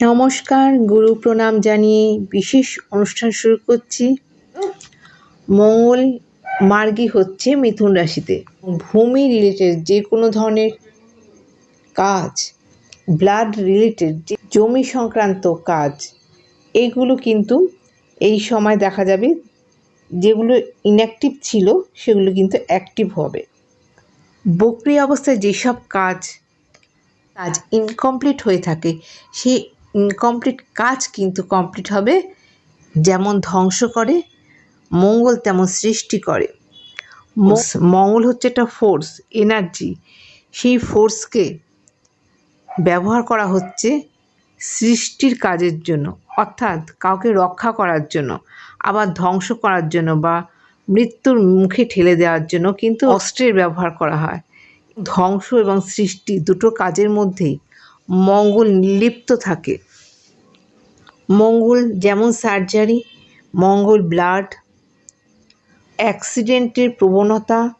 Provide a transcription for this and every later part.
নমস্কার, গুরু প্রণাম জানিয়ে বিশেষ অনুষ্ঠান শুরু করছি। মঙ্গল মার্গী হচ্ছে মিথুন রাশিতে। ভূমি রিলেটেড যে কোনো ধরনের কাজ ব্লাড রিলেটেড যে জমি সংক্রান্ত কাজ, এগুলো কিন্তু এই সময় দেখা যাবে যেগুলো ইনঅ্যাক্টিভ ছিল, সেগুলো কিন্তু অ্যাক্টিভ হবে। বকরি অবস্থায় যেসব কাজ কাজ ইনকমপ্লিট হয়ে থাকে সেই ইনকমপ্লিট কাজ কিন্তু কমপ্লিট হবে যেমন ধ্বংস করে মঙ্গল তেমন সৃষ্টি করে। মঙ্গল হচ্ছে একটা ফোর্স এনার্জি সেই ফোর্সকে ব্যবহার করা হচ্ছে সৃষ্টির কাজের জন্য অর্থাৎ কাউকে রক্ষা করার জন্য আবার ধ্বংস করার জন্য বা মৃত্যুর মুখে ঠেলে দেওয়ার জন্য কিন্তু অস্ত্রের ব্যবহার করা হয়। ধ্বংস এবং সৃষ্টি দুটো কাজের মধ্যেই মঙ্গল লিপ্ত থাকে। মঙ্গল যেমন সার্জারি মঙ্গল ব্লাড অ্যাক্সিডেন্টের প্রবণতা,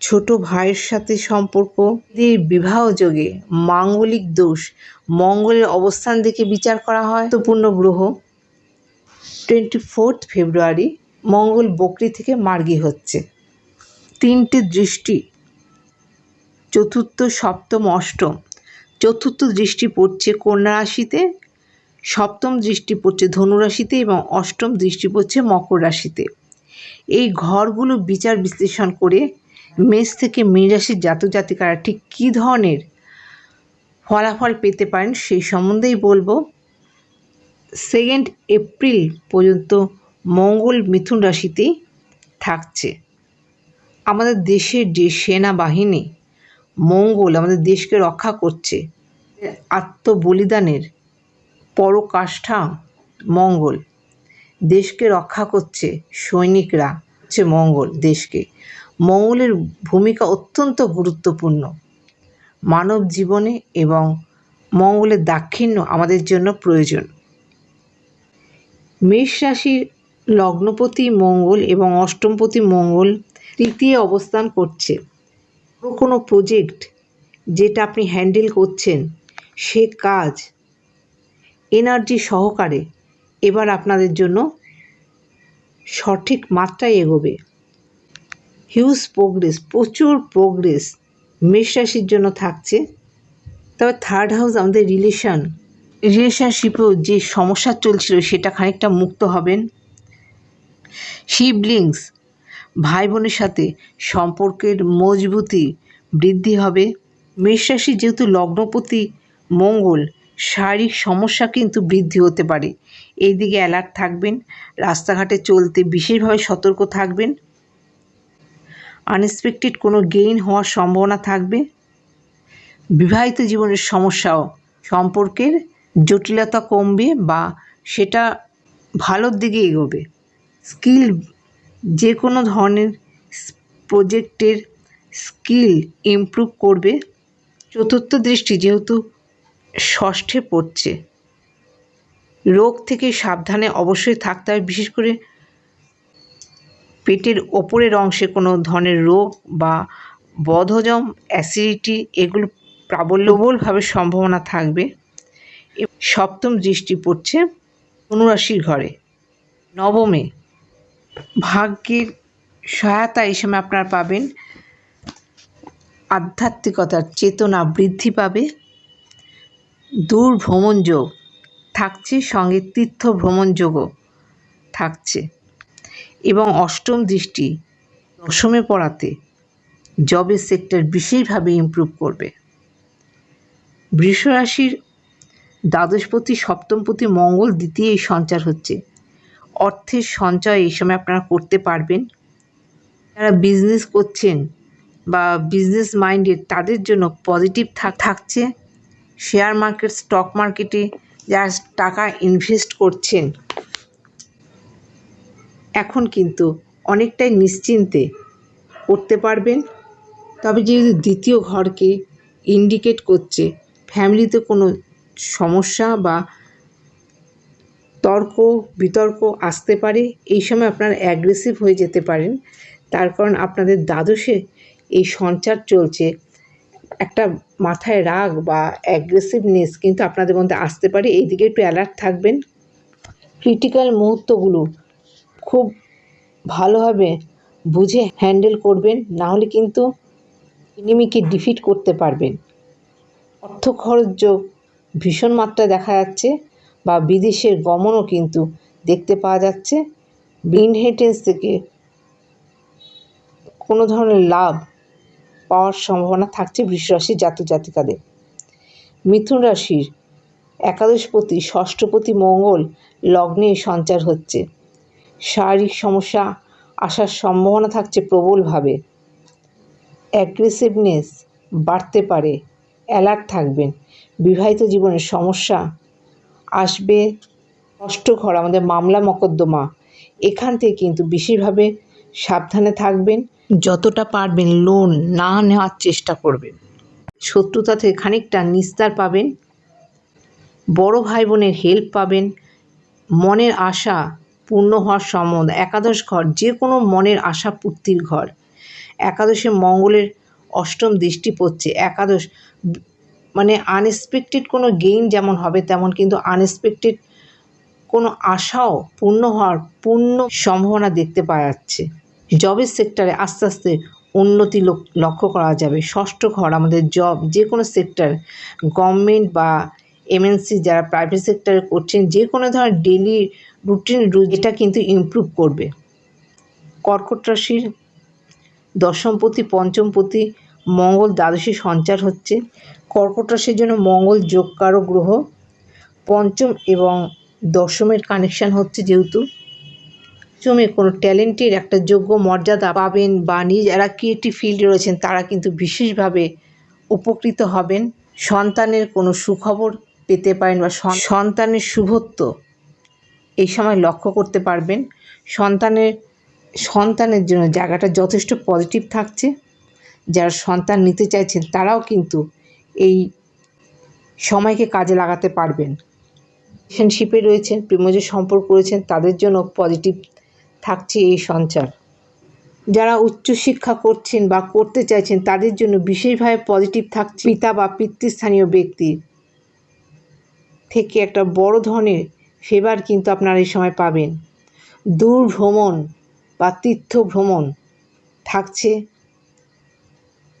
ছোট ভাইয়ের সাথে সম্পর্ক, এদের বিবাহ যোগে মাঙ্গলিক দোষ, মঙ্গলের অবস্থান দেখে বিচার করা হয়। গুরুত্বপূর্ণ গ্রহ টোয়েন্টি ফোর্থ ফেব্রুয়ারি মঙ্গল বকরি থেকে মার্গি হচ্ছে। তিনটি দৃষ্টি, চতুর্থ, সপ্তম, অষ্টম। চতুর্থ দৃষ্টি পড়ছে কন্যা রাশিতে, সপ্তম দৃষ্টি পড়ছে ধনুরাশিতে এবং অষ্টম দৃষ্টি পড়ছে মকর রাশিতে। এই ঘরগুলো বিচার বিশ্লেষণ করে মেষ থেকে মীন রাশির জাতক জাতিকারা ঠিক কী ধরনের ফলাফল পেতে পারেন সেই সম্বন্ধেই বলব। সেকেন্ড এপ্রিল পর্যন্ত মঙ্গল মিথুন রাশিতেই থাকছে। আমাদের দেশের যে সেনাবাহিনী মঙ্গল আমাদের দেশকে রক্ষা করছে। আত্মবলিদানের পরকাষ্ঠা মঙ্গল। দেশকে রক্ষা করছে সৈনিকরা, হচ্ছে মঙ্গল দেশকে। মঙ্গলের ভূমিকা অত্যন্ত গুরুত্বপূর্ণ। মানব জীবনে এবং মঙ্গলের দাক্ষিণ্য আমাদের জন্য প্রয়োজন। মেষ রাশির লগ্নপতি মঙ্গল এবং অষ্টমপতি মঙ্গল তৃতীয় অবস্থান করছে। কোনো প্রজেক্ট যেটা আপনি হ্যান্ডেল করছেন, সে কাজ এনার্জি সহকারে এবার আপনাদের জন্য সঠিক মাত্রায় এগোবে। হিউজ প্রোগ্রেস প্রচুর প্রোগ্রেস মেষ রাশির জন্য থাকছে। তবে থার্ড হাউস আমাদের রিলেশন রিলেশনশিপেও যে সমস্যা চলছিল সেটা খানিকটা মুক্ত হবেন। শিবলিংস ভাই বোনের সাথে সম্পর্কের মজবুতি বৃদ্ধি হবে। মেষ রাশি যেহেতু লগ্নপতি, মঙ্গল, শারীরিক সমস্যা কিন্তু বৃদ্ধি হতে পারে। এই দিকে অ্যালার্ট থাকবেন, রাস্তাঘাটে চলতে বিশেষভাবে সতর্ক থাকবেন। আনএক্সপেক্টেড কোনো গেইন হওয়ার সম্ভাবনা থাকবে। বিবাহিত জীবনের সমস্যাও সম্পর্কের জটিলতা কমবে বা সেটা ভালোর দিকে এগোবে। স্কিল যে কোনো ধরনের প্রজেক্টের স্কিল ইমপ্রুভ করবে। চতুর্থ দৃষ্টি যেহেতু ষষ্ঠে পড়ছে। রোগ থেকে সাবধানে অবশ্যই থাকতে হবে। বিশেষ করে পেটের ওপরের অংশে কোনো ধরনের রোগ বা বদহজম, অ্যাসিডিটি এগুলো প্রাবল্যবলভাবে সম্ভাবনা থাকবে। সপ্তম দৃষ্টি পড়ছে। অনুরাশির ঘরে। নবমে ভাগ্যের সহায়তা এই সময় আপনারা পাবেন। আধ্যাত্মিকতার চেতনা বৃদ্ধি পাবে। দূর ভ্রমণ যোগ থাকছে, সঙ্গে তীর্থ ভ্রমণ যোগও থাকছে। এবং অষ্টম দৃষ্টি, দশমে পড়াতে জবের সেক্টর বিশেষভাবে ইমপ্রুভ করবে। বৃষরাশির দ্বাদশপতি, সপ্তমপতি, মঙ্গল, দ্বিতীয় সঞ্চার হচ্ছে। অর্থের সঞ্চয় এই সময় আপনারা করতে পারবেন। যারা বিজনেস করছেন বা বিজনেস মাইন্ডেড তাদের জন্য পজিটিভ থাকছে। শেয়ার মার্কেট স্টক মার্কেটে যারা টাকা ইনভেস্ট করছেন, এখন কিন্তু অনেকটাই নিশ্চিন্তে করতে পারবেন। তবে যেহেতু দ্বিতীয় ঘরকে ইন্ডিকেট করছে ফ্যামিলিতে কোনো সমস্যা বা তর্ক বিতর্ক আসতে পারে, এই সময় আপনারা অ্যাগ্রেসিভ হয়ে যেতে পারেন। তার কারণ আপনাদের দ্বাদশে এই সঞ্চার চলছে। একটা মাথায় রাগ বা অ্যাগ্রেসিভনেস কিন্তু আপনাদের মধ্যে আসতে পারে। এই দিকে একটু অ্যালার্ট থাকবেন। ক্রিটিক্যাল মুহূর্তগুলো খুব ভালোভাবে বুঝে হ্যান্ডেল করবেন। না হলে কিন্তু এনিমিকে ডিফিট করতে পারবেন। অর্থ খরচ যোগ ভীষণ মাত্রায় দেখা যাচ্ছে। বা বিদেশের গমনও কিন্তু দেখতে পাওয়া যাচ্ছে। ইনহেরিটেন্স থেকে কোনো ধরনের লাভ পাওয়ার সম্ভাবনা থাকছে বৃষরাশি জাতক জাতিকাদের মিথুন রাশির একাদশপতি, ষষ্ঠপতি মঙ্গল লগ্নে সঞ্চার হচ্ছে। শারীরিক সমস্যা আসার সম্ভাবনা থাকছে প্রবলভাবে। অ্যাগ্রেসিভনেস বাড়তে পারে অ্যালার্ট থাকবেন। বিবাহিত জীবনের সমস্যা আসবে। ষষ্ঠ ঘর, আমাদের মামলা মকদ্দমা। এখান থেকে কিন্তু বেশিরভাবে সাবধানে থাকবেন। যতটা পারবেন লোন না নেওয়ার চেষ্টা করবেন। শত্রুতা থেকে খানিকটা নিস্তার পাবেন। বড় ভাই বোনের হেল্প পাবেন। মনের আশা পূর্ণ হওয়ার সম্বন্ধ একাদশ ঘর যে কোনো মনের আশা পূর্তির ঘর। একাদশে মঙ্গলের অষ্টম দৃষ্টি পড়ছে। একাদশ মানে আনএক্সপেক্টেড কোনো গেইন যেমন হবে, তেমন কিন্তু আনএক্সপেক্টেড কোনো আশাও পূর্ণ হওয়ার পূর্ণ সম্ভাবনা দেখতে পাওয়া যাচ্ছে। জবের সেক্টরে আস্তে আস্তে উন্নতি লক্ষ্য করা যাবে। ষষ্ঠ ঘর আমাদের জব যে কোনো সেক্টর গভর্নমেন্ট বা এমএনসি যারা প্রাইভেট সেক্টরে করছেন, যে কোনো ধরনের ডেলি রুটিন এটা কিন্তু ইমপ্রুভ করবে। কর্কট রাশির দশমপতি পঞ্চমপতি মঙ্গল দ্বাদশী সঞ্চার হচ্ছে। কর্কট রাশির জন্য মঙ্গল যোগকারক গ্রহ, পঞ্চম এবং দশমের কানেকশান হচ্ছে যেহেতু। পঞ্চমে কোনো ট্যালেন্টের একটা যোগ্য মর্যাদা পাবেন বা নিজ, যারা ক্রিয়েটিভ ফিল্ডে রয়েছেন, তারা কিন্তু বিশেষভাবে উপকৃত হবেন। সন্তানের কোনো সুখবর পেতে পারেন বা সন্তানের শুভত্ব এই সময় লক্ষ্য করতে পারবেন। সন্তানের সন্তানের জন্য জায়গাটা যথেষ্ট পজিটিভ থাকছে। যারা সন্তান নিতে চাইছেন, তারাও কিন্তু এই সময়কে কাজে লাগাতে পারবেন। রিলেশনশিপে রয়েছেন প্রেমজ সম্পর্ক রয়েছেন তাদের জন্য পজিটিভ থাকছে এই সঞ্চার। যারা উচ্চশিক্ষা করছেন বা করতে চাইছেন, তাদের জন্য বিশেষভাবে পজিটিভ থাকছে পিতা বা পিতৃস্থানীয় ব্যক্তি থেকে একটা বড় ধরনের ফেভার কিন্তু আপনারা এই সময় পাবেন। দূর ভ্রমণ বা তীর্থ ভ্রমণ থাকছে।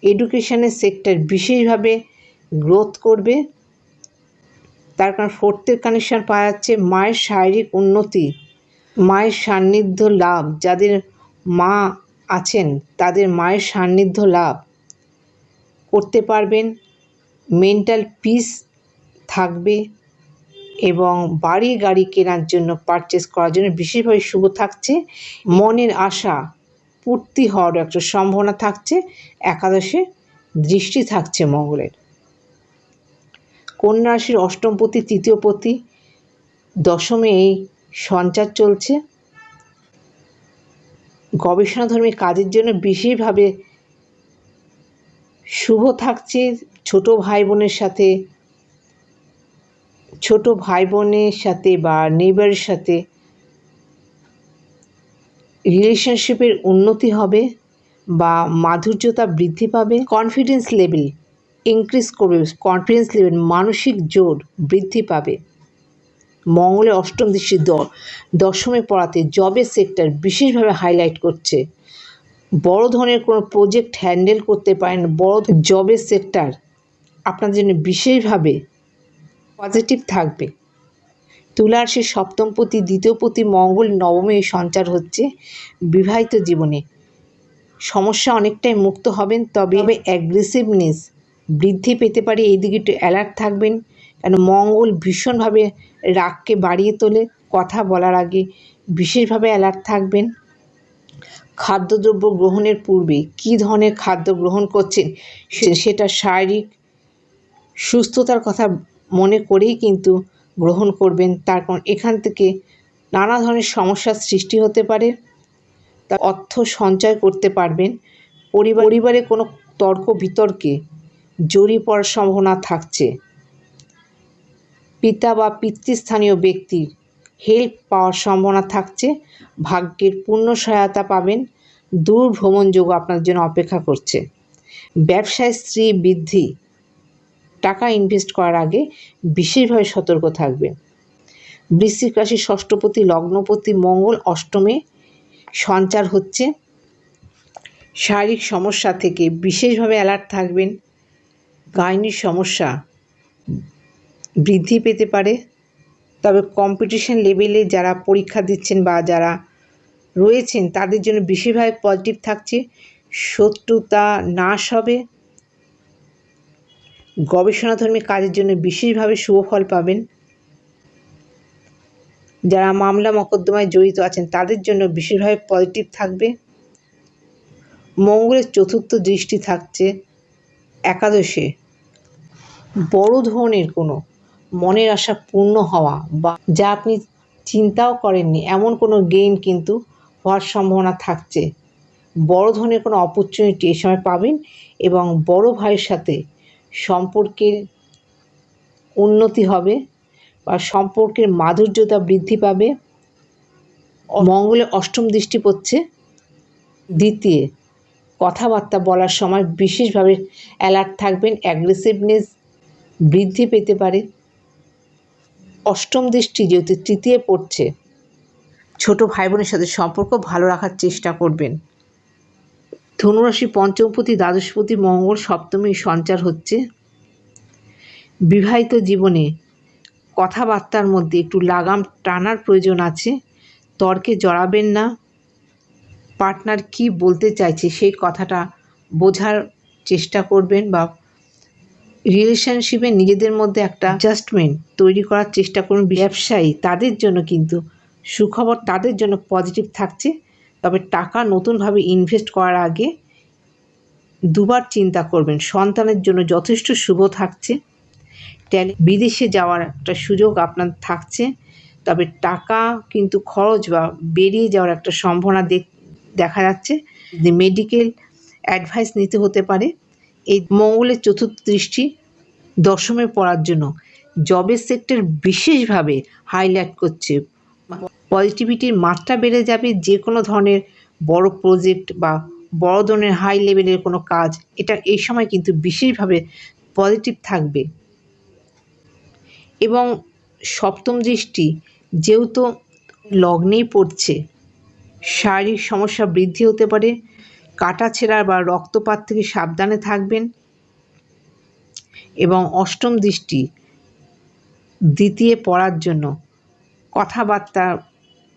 এডুকেশনের সেক্টর বিশেষভাবে গ্রোথ করবে। তার কারণ ফোর্থের কানেকশান পাওয়া যাচ্ছে মায়ের শারীরিক উন্নতি, মায়ের সান্নিধ্য লাভ। যাদের মা আছেন, তাদের মায়ের সান্নিধ্য লাভ। করতে পারবেন মেন্টাল পিস থাকবে এবং বাড়ি গাড়ি কেনার জন্য পারচেস করার জন্য বিশেষভাবে শুভ থাকছে। মনের আশা পূর্তি হওয়ার একটা সম্ভাবনা থাকছে। একাদশে দৃষ্টি থাকছে মঙ্গলের। কন্যা রাশির অষ্টমপতি তৃতীয় পতি, দশমে এই সঞ্চার চলছে। গবেষণাধর্মী কাজের জন্য বিশেষভাবে শুভ থাকছে ছোট ভাই বোনের সাথে, ছোট ভাই বোনের সাথে বা নেবারের সাথে। রিলেশনশিপের উন্নতি হবে বা মাধুর্যতা বৃদ্ধি পাবে। কনফিডেন্স লেভেল ইনক্রিজ করবে কনফিডেন্স লেভেল মানসিক জোর বৃদ্ধি পাবে। মঙ্গলের অষ্টম দৃষ্টি দ দশমে পড়াতে জবের সেক্টর বিশেষভাবে হাইলাইট করছে। বড় ধরনের কোনো প্রজেক্ট হ্যান্ডেল করতে পারেন বড় জবের সেক্টর আপনাদের জন্য বিশেষভাবে পজিটিভ থাকবে। তুলার সে সপ্তম প্রতি দ্বিতীয় প্রতি মঙ্গল নবমে সঞ্চার হচ্ছে বিবাহিত জীবনে। সমস্যা অনেকটাই মুক্ত হবেন তবে অ্যাগ্রেসিভনেস বৃদ্ধি পেতে পারে, এই দিকে একটু অ্যালার্ট থাকবেন। কেন মঙ্গল ভীষণভাবে রাগকে বাড়িয়ে তোলে, কথা বলার আগে বিশেষভাবে অ্যালার্ট থাকবেন। খাদ্যদ্রব্য গ্রহণের পূর্বে কী ধরনের খাদ্য গ্রহণ করছেন সেটা শারীরিক সুস্থতার কথা মনে করেই কিন্তু গ্রহণ করবেন। তার কারণ এখান থেকে নানা ধরনের সমস্যার সৃষ্টি হতে পারে, তা অর্থ সঞ্চয় করতে পারবেন। পরিবার কোনো তর্ক বিতর্কে জড়িয়ে পড়ার সম্ভাবনা থাকছে। পিতা বা পিতৃস্থানীয় ব্যক্তির হেল্প পাওয়ার সম্ভাবনা থাকছে। ভাগ্যের পূর্ণ সহায়তা পাবেন। দূর ভ্রমণযোগ্য আপনার জন্য অপেক্ষা করছে। ব্যবসায় স্ত্রী বৃদ্ধি। টাকা ইনভেস্ট করার আগে বিশেষভাবে সতর্ক থাকবে বৃশ্চিক রাশি ষষ্ঠপতি লগ্নপতি মঙ্গল অষ্টমে সঞ্চার হচ্ছে। শারীরিক সমস্যা থেকে বিশেষভাবে অ্যালার্ট থাকবেন। গাইনির সমস্যা বৃদ্ধি পেতে পারে। তবে কম্পিটিশন লেভেলে যারা পরীক্ষা দিচ্ছেন বা যারা রয়েছেন, তাদের জন্য বিশেষভাবে পজিটিভ থাকছে। শত্রুতা নাশ হবে। গবেষণাধর্মী কাজের জন্য বিশেষভাবে শুভ ফল পাবেন। যারা মামলা মকদ্দমায় জড়িত আছেন, তাদের জন্য বিশেষভাবে পজিটিভ থাকবে। মঙ্গলের চতুর্থ দৃষ্টি থাকছে। একাদশে বড় ধরনের কোনো মনের আশা পূর্ণ হওয়া বা যা আপনি চিন্তাও করেননি, এমন কোনো গেইন কিন্তু হওয়ার সম্ভাবনা থাকছে। বড় ধরনের কোনো অপরচুনিটি এই সময় পাবেন এবং বড় ভাইয়ের সাথে সম্পর্কের উন্নতি হবে বা সম্পর্কের মাধুর্যতা বৃদ্ধি পাবে। মঙ্গলে অষ্টম দৃষ্টি পড়ছে। দ্বিতীয় কথাবার্তা বলার সময় বিশেষভাবে অ্যালার্ট থাকবেন অ্যাগ্রেসিভনেস বৃদ্ধি পেতে পারে। অষ্টম দৃষ্টি যেহেতু তৃতীয় পড়ছে, ছোট ভাই বোনের সাথে সম্পর্ক ভালো রাখার চেষ্টা করবেন। ধনুরাশি পঞ্চমপতি, দ্বাদশপতি, মঙ্গল, সপ্তমী সঞ্চার হচ্ছে। বিবাহিত জীবনে কথাবার্তার মধ্যে একটু লাগাম টানার প্রয়োজন আছে, তর্কে জড়াবেন না। পার্টনার কি বলতে চাইছে সেই কথাটা বোঝার চেষ্টা করবেন বা রিলেশনশিপে নিজেদের মধ্যে একটা অ্যাডজাস্টমেন্ট তৈরি করার চেষ্টা করুন। ব্যবসায়ী, তাদের জন্য কিন্তু সুখবর তাদের জন্য পজিটিভ থাকছে। তবে টাকা নতুনভাবে ইনভেস্ট করার আগে দুবার চিন্তা করবেন, সন্তানের জন্য যথেষ্ট শুভ থাকছে। বিদেশে যাওয়ার একটা সুযোগ আপনার থাকছে। তবে টাকা কিন্তু খরচ বা বেরিয়ে যাওয়ার একটা সম্ভাবনা দেখা যাচ্ছে মেডিকেল অ্যাডভাইস নিতে হতে পারে। এই মঙ্গলের চতুর্থ দৃষ্টি দশমে পড়ার জন্য। জবের সেক্টর বিশেষভাবে হাইলাইট করছে। পজিটিভিটির মাত্রা বেড়ে যাবে যে কোনো ধরনের বড় প্রজেক্ট বা বড় ধরনের হাই লেভেলের কোনো কাজ, এটা এই সময় কিন্তু বিশেষভাবে পজিটিভ থাকবে। এবং সপ্তম দৃষ্টি, যেহেতু লগ্নেই পড়ছে শারীরিক সমস্যা বৃদ্ধি হতে পারে, কাটা ছেঁড়ার বা রক্তপাত থেকে সাবধানে থাকবেন এবং অষ্টম দৃষ্টি দ্বিতীয় পড়ার জন্য। কথাবার্তার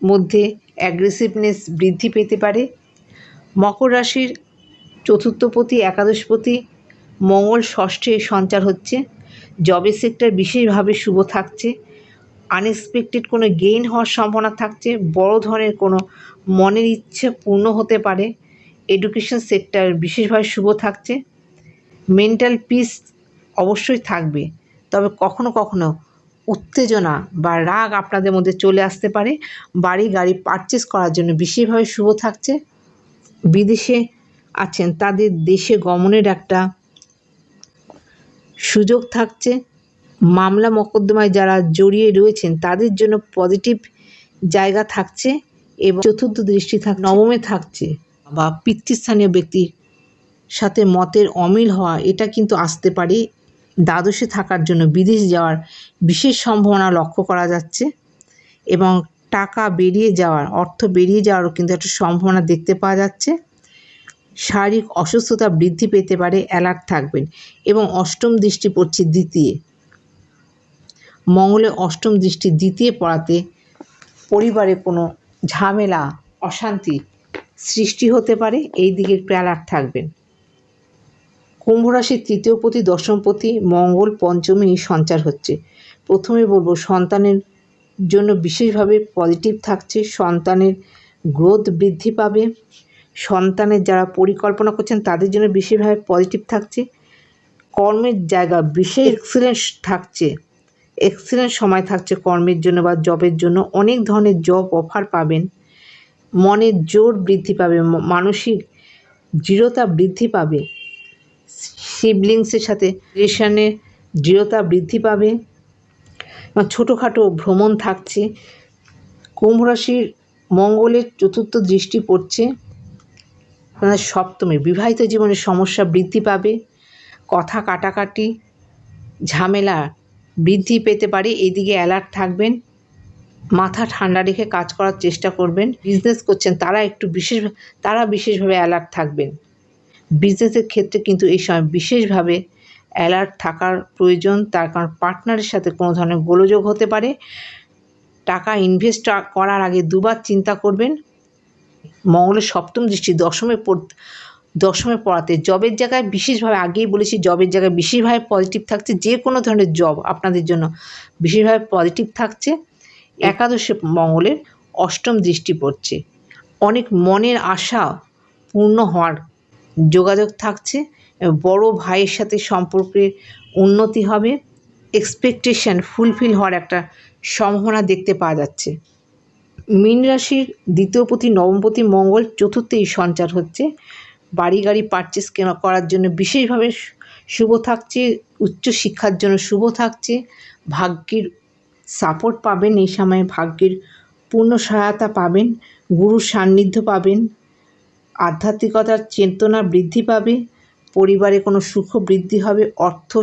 মধ্যে অ্যাগ্রেসিভনেস বৃদ্ধি পেতে পারে। মকর রাশির চতুর্থপতি, একাদশপতি, মঙ্গল ষষ্ঠে সঞ্চার হচ্ছে। জবের সেক্টর বিশেষভাবে শুভ থাকছে। আনএক্সপেক্টেড কোনো গেইন হওয়ার সম্ভাবনা থাকছে, বড় ধরনের কোনো মনের ইচ্ছে পূর্ণ হতে পারে এডুকেশন সেক্টর বিশেষভাবে শুভ থাকছে মেন্টাল পিস অবশ্যই থাকবে, তবে কখনো কখনো উত্তেজনা বা রাগ আপনাদের মধ্যে চলে আসতে পারে, বাড়ি গাড়ি পারচেস করার জন্য বিশেষভাবে শুভ থাকছে, বিদেশে আছেন তাদের দেশে গমনের একটা সুযোগ থাকছে মামলা মকদ্দমায় যারা জড়িয়ে রয়েছেন, তাদের জন্য পজিটিভ জায়গা থাকছে এবং চতুর্থ দৃষ্টি থাক, নবমে থাকছে। বা পিতৃস্থানীয় ব্যক্তির সাথে মতের অমিল হওয়া, এটা কিন্তু আসতে পারে। দ্বাদশে থাকার জন্য বিদেশ যাওয়ার বিশেষ সম্ভাবনা লক্ষ্য করা যাচ্ছে এবং টাকা বেরিয়ে যাওয়ার, অর্থ বেরিয়ে যাওয়ারও কিন্তু একটা সম্ভাবনা দেখতে পাওয়া যাচ্ছে। শারীরিক অসুস্থতা বৃদ্ধি পেতে পারে অ্যালার্ট থাকবেন এবং অষ্টম দৃষ্টি পড়ছে দ্বিতীয়। মঙ্গলে অষ্টম দৃষ্টি দ্বিতীয় পড়াতে পরিবারে কোনো ঝামেলা, অশান্তি সৃষ্টি হতে পারে, এই দিকে একটু অ্যালার্ট থাকবেন কুম্ভ রাশির তৃতীয় পতি, দশম পতি, মঙ্গল পঞ্চমী সঞ্চার হচ্ছে। প্রথমে বলব, সন্তানের জন্য বিশেষভাবে পজিটিভ থাকছে, সন্তানের গ্রোথ বৃদ্ধি পাবে, সন্তানের যারা পরিকল্পনা করছেন তাদের জন্য বিশেষভাবে পজিটিভ থাকছে, কর্মের জায়গা বিশেষ এক্সিলেন্স থাকছে। এক্সিলেন্ট সময় থাকছে কর্মের জন্য বা জবের জন্য। অনেক ধরনের জব অফার পাবেন। মনের জোর বৃদ্ধি পাবে মানসিক দৃঢ়তা বৃদ্ধি পাবে। সিবলিংসের সাথে রিলেশনে দৃঢ়তা বৃদ্ধি পাবে। ছোটোখাটো ভ্রমণ থাকছে। কুম্ভ রাশির মঙ্গলের চতুর্থ দৃষ্টি পড়ছে। সপ্তমে বিবাহিত জীবনের সমস্যা বৃদ্ধি পাবে। কথা কাটাকাটি, ঝামেলা বৃদ্ধি পেতে পারে। এদিকে অ্যালার্ট থাকবেন। মাথা ঠান্ডা রেখে কাজ করার চেষ্টা করবেন। বিজনেস করছেন, তারা একটু বিশেষ, তারা বিশেষভাবে অ্যালার্ট থাকবেন। বিজনেসের ক্ষেত্রে কিন্তু এই সময় বিশেষভাবে অ্যালার্ট থাকার প্রয়োজন। তার কারণ পার্টনারের সাথে কোনো ধরনের গোলযোগ হতে পারে। টাকা ইনভেস্ট করার আগে দুবার চিন্তা করবেন। মঙ্গলের সপ্তম দৃষ্টি দশমে দশমে পড়াতে। জবের জায়গায় বিশেষভাবে আগেই বলেছি জবের জায়গায় বিশেষভাবে পজিটিভ থাকছে, যে কোনো ধরনের জব আপনাদের জন্য বিশেষভাবে পজিটিভ থাকছে। একাদশে মঙ্গলের অষ্টম দৃষ্টি পড়ছে। অনেক মনের আশা পূর্ণ হওয়ার যোগাযোগ থাকছে। বড় ভাইয়ের সাথে সম্পর্কের উন্নতি হবে। এক্সপেকটেশন ফুলফিল হওয়ার একটা সম্ভাবনা দেখতে পাওয়া যাচ্ছে। মীন রাশির দ্বিতীয়পতি নবমপতি মঙ্গল চতুর্থেই সঞ্চার হচ্ছে। বাড়ি গাড়ি পারচেস কেনা করার জন্য বিশেষভাবে শুভ থাকছে উচ্চ শিক্ষার জন্য শুভ থাকছে, ভাগ্যের সাপোর্ট পাবেন এই সময়ে, ভাগ্যের পূর্ণ সহায়তা পাবেন, গুরুর সান্নিধ্য পাবেন, আধ্যাত্মিকতার চেতনা বৃদ্ধি পাবে, পরিবারে কোনো সুখ বৃদ্ধি হবে, অর্থ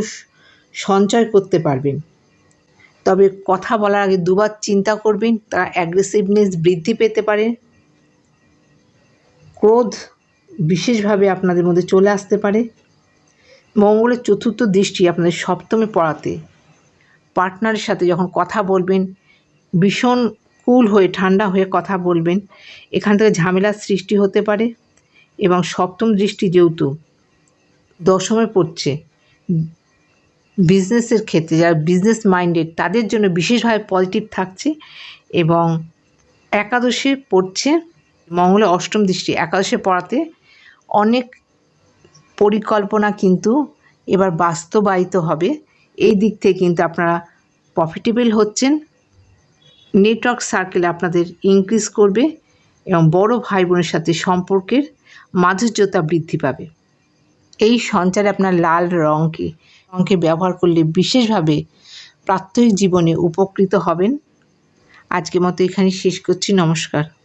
সঞ্চয় করতে পারবেন। তবে কথা বলার আগে দুবার চিন্তা করবেন, তারা অ্যাগ্রেসিভনেস বৃদ্ধি পেতে পারে। ক্রোধ বিশেষভাবে আপনাদের মধ্যে চলে আসতে পারে। মঙ্গলের চতুর্থ দৃষ্টি আপনাদের সপ্তমে পড়াতে। পার্টনারের সাথে যখন কথা বলবেন, ভীষণ কুল হয়ে, ঠান্ডা হয়ে কথা বলবেন, এখান থেকে ঝামেলার সৃষ্টি হতে পারে এবং সপ্তম দৃষ্টি যেহেতু দশমে পড়ছে, বিজনেসের ক্ষেত্রে যারা বিজনেস মাইন্ডেড, তাদের জন্য বিশেষভাবে পজিটিভ থাকছে এবং একাদশে পড়ছে মঙ্গলের অষ্টম দৃষ্টি। একাদশে পড়াতে অনেক পরিকল্পনা কিন্তু এবার বাস্তবায়িত হবে। এই দিক থেকে কিন্তু আপনারা প্রফিটেবল হচ্ছেন। নেটওয়ার্ক সার্কেল আপনাদের ইনক্রিজ করবে এবং বড় ভাই বোনের সাথে সম্পর্কের মাধুর্যতা বৃদ্ধি পাবে। এই সঞ্চারে আপনার লাল রঙকে রঙকে ব্যবহার করলে বিশেষভাবে প্রাত্যহিক জীবনে উপকৃত হবেন। আজকের মতো এখানে শেষ করছি। নমস্কার।